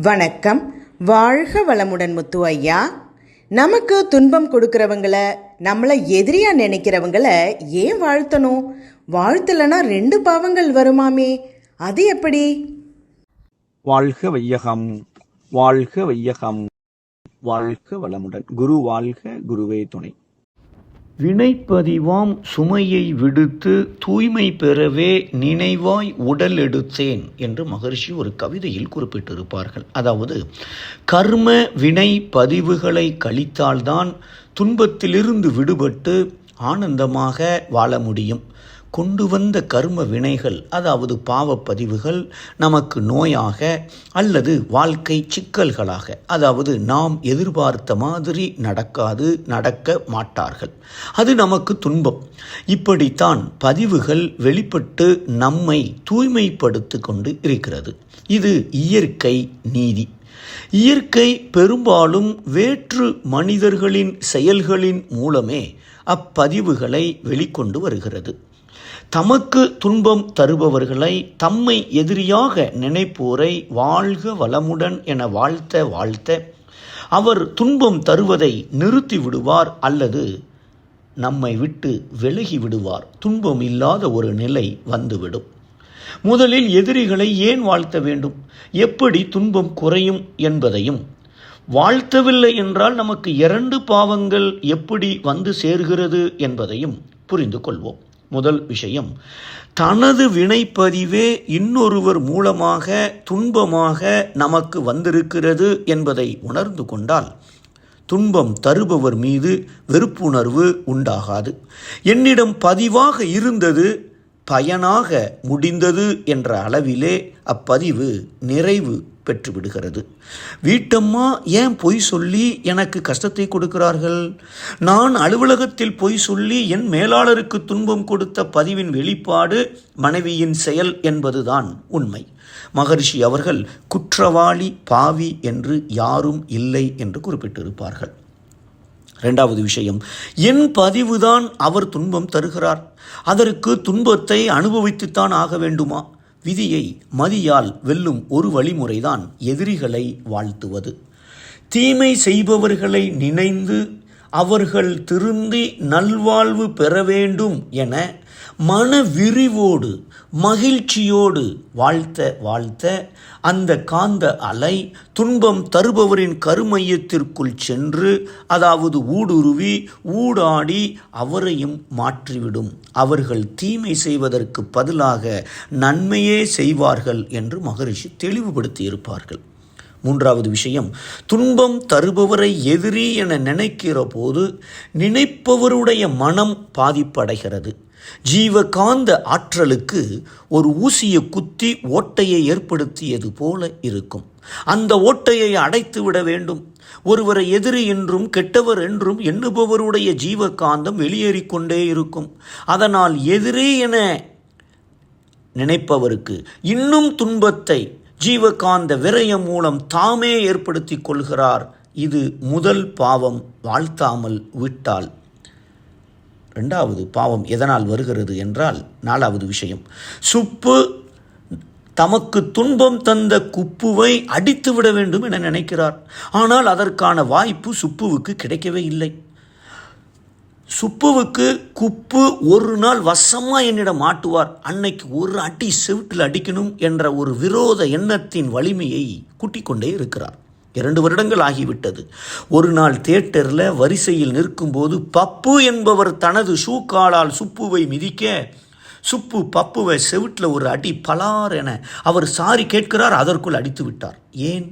வணக்கம். வாழ்க வளமுடன் முத்து ஐயா. நமக்கு துன்பம் கொடுக்கறவங்கள நம்மளை எதிரியா நினைக்கிறவங்கள ஏன் வாழ்த்தணும்? வாழ்த்தலைன்னா ரெண்டு பாவங்கள் வருமாமே. அது எப்படி? வாழ்க வையகம் வாழ்க வையகம் வாழ்க வளமுடன். குரு வாழ்க குருவே துணை. வினைப்பதிவாம் சுமையை விடுத்து தூய்மை பெறவே நினைவாய் உடல் எடுத்தேன் என்று மகர்ஷி ஒரு கவிதையில் குறிப்பிட்டிருப்பார்கள். அதாவது கர்ம வினை பதிவுகளை கழித்தால்தான் துன்பத்திலிருந்து விடுபட்டு ஆனந்தமாக வாழ முடியும். கொண்டு வந்த கர்ம வினைகள் அதாவது பாவப்பதிவுகள் நமக்கு நோயாக அல்லது வாழ்க்கை சிக்கல்களாக அதாவது நாம் எதிர்பார்த்த மாதிரி நடக்காது நடக்க மாட்டார்கள். அது நமக்கு துன்பம். இப்படித்தான் பதிவுகள் வெளிப்பட்டு நம்மை தூய்மைப்படுத்தி கொண்டு இருக்கிறது. இது இயற்கை நீதி. இயற்கை பெரும்பாலும் வேற்று மனிதர்களின் செயல்களின் மூலமே அப்பதிவுகளை வெளிக்கொண்டு வருகிறது. தமக்கு துன்பம் தருபவர்களை தம்மை எதிரியாக நினைப்போரை வாழ்க வளமுடன் என வாழ்த்த வாழ்த்த அவர் துன்பம் தருவதை நிறுத்தி விடுவார் அல்லது நம்மை விட்டு விலகி விடுவார். துன்பம் இல்லாத ஒரு நிலை வந்துவிடும். முதலில் எதிரிகளை ஏன் வாழ்த்த வேண்டும்? எப்படி துன்பம் குறையும் என்பதையும் வாழ்த்தவில்லை என்றால் நமக்கு இரண்டு பாவங்கள் எப்படி வந்து சேர்கிறது என்பதையும் புரிந்து கொள்வோம். முதல் விஷயம். தனது வினைப்பதிவே இன்னொருவர் மூலமாக துன்பமாக நமக்கு வந்திருக்கிறது என்பதை உணர்ந்து கொண்டால் துன்பம் தருபவர் மீது வெறுப்புணர்வு உண்டாகாது. என்னிடம் பதிவாக இருந்தது பயனாக முடிந்தது என்ற அளவிலே அப்பதிவு நிறைவு பெற்றுவிடுகிறது. வீட்டம்மா ஏன் பொய் சொல்லி எனக்கு கஷ்டத்தை கொடுக்கிறார்கள்? நான் அலுவலகத்தில் பொய் சொல்லி என் மேலாளருக்கு துன்பம் கொடுத்த பதிவின் வெளிப்பாடு மனைவியின் செயல் என்பதுதான் உண்மை. மகரிஷி அவர்கள் குற்றவாளி பாவி என்று யாரும் இல்லை என்று குறிப்பிட்டிருப்பார்கள். ரெண்டாவது விஷயம் என் பதிவுதான் அவர் துன்பம் தருகிறார். அதற்கு துன்பத்தை அனுபவித்துத்தான் ஆக வேண்டுமா? விதியை மதியால் வெல்லும் ஒரு வழிமுறைதான் எதிரிகளை வாழ்த்துவது. தீமை செய்பவர்களை நினைந்து அவர்கள் திருந்தி நல்வாழ்வு பெற வேண்டும் என மன விரிவோடு மகிழ்ச்சியோடு வாழ்த்த வாழ்த்த அந்த காந்த அலை துன்பம் தருபவரின் கருமையத்திற்குள் சென்று அதாவது ஊடுருவி ஊடாடி அவரையும் மாற்றிவிடும். அவர்கள் தீமை செய்வதற்கு பதிலாக நன்மையே செய்வார்கள் என்று மகரிஷி தெளிவுபடுத்தி இருப்பார்கள் மூன்றாவது விஷயம் துன்பம் தருபவரை எதிரி என நினைக்கிற போது நினைப்பவருடைய மனம் பாதிப்படைகிறது. ஜீவகாந்த ஆற்றலுக்கு ஒரு ஊசியை குத்தி ஓட்டையை ஏற்படுத்தியது போல இருக்கும். அந்த ஓட்டையை அடைத்து விட வேண்டும். ஒருவரை எதிரி என்றும் கெட்டவர் என்றும் எண்ணுபவருடைய ஜீவகாந்தம் வெளியேறிக்கொண்டே இருக்கும். அதனால் எதிரி என நினைப்பவருக்கு இன்னும் துன்பத்தை ஜீவகாந்த விரயம் மூலம் தாமே ஏற்படுத்தி கொள்கிறார். இது முதல் பாவம் வாழ்த்தாமல் விட்டால். ரெண்டாவது பாவம் எதனால் வருகிறது என்றால் நாலாவது விஷயம். சுப்பு தமக்கு துன்பம் தந்த குப்புவை அடித்து விட வேண்டும் என நினைக்கிறார். ஆனால் அதற்கான வாய்ப்பு சுப்புவுக்கு கிடைக்கவே இல்லை. சுப்புவுக்கு குப்பு ஒரு நாள் வசமாக என்னிடம் மாட்டுவார் அன்னைக்கு ஒரு அடி செவிட்டில் அடிக்கணும் என்ற ஒரு விரோத எண்ணத்தின் வலிமையை கூட்டிக் கொண்டே இருக்கிறார். இரண்டு வருடங்கள் ஆகிவிட்டது. ஒரு நாள் தியேட்டரில் வரிசையில் நிற்கும்போது பப்பு என்பவர் தனது ஷூக்காலால் சுப்புவை மிதிக்க சுப்பு பப்புவை செவிட்டில் ஒரு அடி பலார் என அவர் சாரி கேட்கிறார் அதற்குள் அடித்து விட்டார். ஏன்?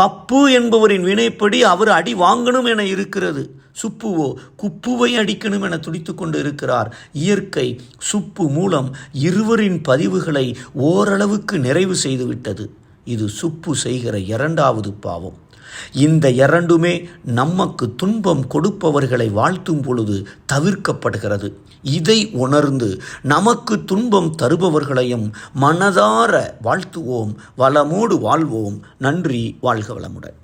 பப்பு என்பவரின் வினைப்படி அவர் அடி வாங்கணும் என இருக்கிறது. சுப்புவோ குப்புவை அடிக்கணும் என துடித்து கொண்டு இருக்கிறார். இயற்கை சுப்பு மூலம் இருவரின் பதிவுகளை ஓரளவுக்கு நிறைவு செய்துவிட்டது இது சுப்பு செய்கிற இரண்டாவது பாவம். இந்த இரண்டுமே நமக்கு துன்பம் கொடுப்பவர்களை வாழ்த்தும் பொழுது தவிர்க்கப்படுகிறது. இதை உணர்ந்து நமக்கு துன்பம் தருபவர்களையும் மனதார வாழ்த்துவோம் வளமோடு வாழ்வோம். நன்றி வாழ்க வளமுடன்.